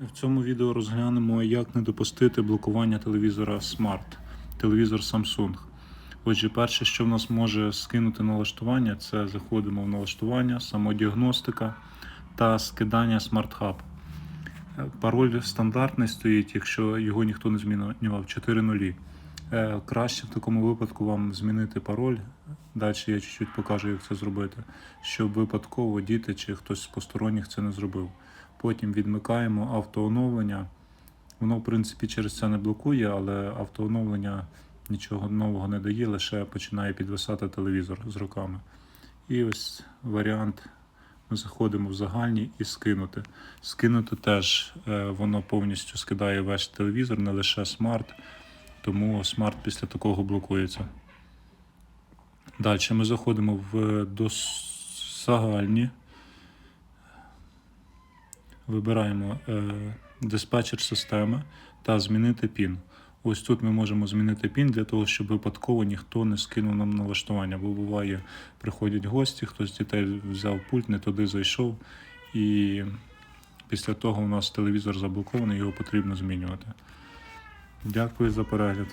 В цьому відео розглянемо, як не допустити блокування телевізора Smart, телевізор Samsung. Отже, перше, що в нас може скинути налаштування, це заходимо в налаштування, самодіагностика та скидання Smart Hub. Пароль стандартний стоїть, якщо його ніхто не змінював 4.0. Е, Краще в такому випадку вам змінити пароль. Далі я чуть-чуть покажу, як це зробити, щоб випадково діти чи хтось з посторонніх це не зробив. Потім відмикаємо автооновлення. Воно, в принципі, через це не блокує, але автооновлення нічого нового не дає, лише починає підвисати телевізор з роками. І ось варіант. Ми заходимо в загальні і скинути. Скинути теж е, воно повністю скидає весь телевізор, не лише смарт, тому смарт після такого блокується. Далі ми заходимо в до загальні. Вибираємо е, диспетчер системи та змінити PIN. Ось тут ми можемо змінити PIN для того, щоб випадково ніхто не скинув нам налаштування. Бо буває, приходять гості, хтось з дітей взяв пульт, не туди зайшов, і після того у нас телевізор заблокований, його потрібно змінювати. Дякую за перегляд.